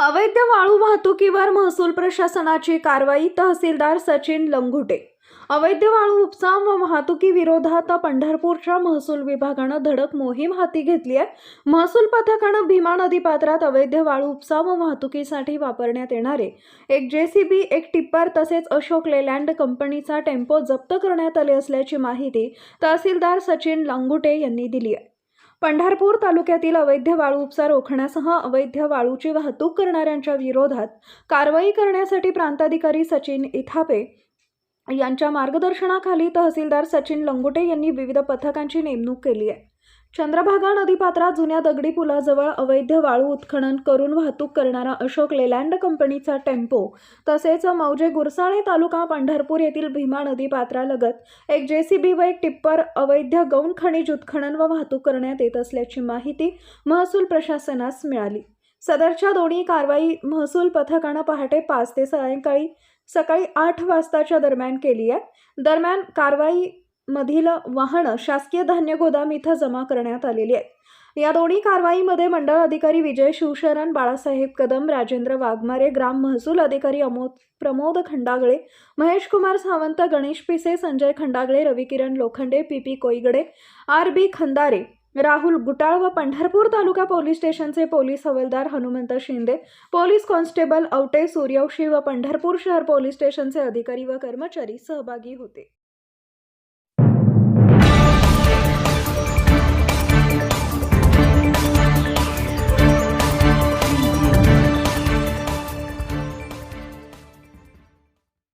अवैध वाळू वाहतुकीवर महसूल प्रशासनाची कारवाई तहसीलदार सचिन लंगुटे. अवैध वाळू उपसा व वाहतुकी विरोधात पंढरपूरच्या महसूल विभागानं धडक मोहीम हाती घेतली आहे. महसूल पथकानं भीमा नदी पात्रात अवैध वाळू उपसा व वाहतुकीसाठी वापरण्यात येणारे एक जेसीबी एक टिप्पर तसेच अशोक लेलँड कंपनीचा टेम्पो जप्त करण्यात आले असल्याची माहिती तहसीलदार सचिन लांगुटे यांनी दिली आहे. पंढरपूर तालुक्यातील अवैध वाळू उपसा रोखण्यासह अवैध वाळूची वाहतूक करणाऱ्यांच्या विरोधात कारवाई करण्यासाठी प्रांताधिकारी सचिन इथापे यांच्या मार्गदर्शनाखाली तहसीलदार सचिन लंगुटे यांनी विविध पथकांची नेमणूक केली आहे. चंद्रभागा नदीपात्रात जुन्या दगडी पुलाजवळ अवैध वाळू उत्खनन करून वाहतूक करणारा अशोक लेलँड कंपनीचा टेम्पो तसेच मौजे गुरसाळे तालुका पंढरपूर येथील भीमा नदी पात्रालगत एक जेसीबी व एक टिप्पर अवैध गौण खनिज उत्खनन व वाहतूक करण्यात येत असल्याची माहिती महसूल प्रशासनास मिळाली. सदरच्या दोन्ही कारवाई महसूल पथकानं पहाटे पाच ते सायंकाळी सकाळी आठ वाजताच्या दरम्यान केली आहे. दरम्यान कारवाई मधील वाहनं शासकीय धान्य गोदाम इथं जमा करण्यात आलेली आहेत या दोन्ही कारवाईमध्ये मंडळ अधिकारी विजय शिवशरण बाळासाहेब कदम राजेंद्र वाघमारे ग्राम महसूल अधिकारी Amod Pramod Khandagale Mahesh Kumar Sawant Ganesh Pise Sanjay Khandagale Ravikiran Lokhande P P Koigade R B Khandare Rahul Gutal व पंढरपूर तालुका पोलीस स्टेशनचे पोलीस हवालदार हनुमंत शिंदे पोलीस कॉन्स्टेबल औटे सूर्यवशी व पंढरपूर शहर पोलीस स्टेशनचे अधिकारी व कर्मचारी सहभागी होते.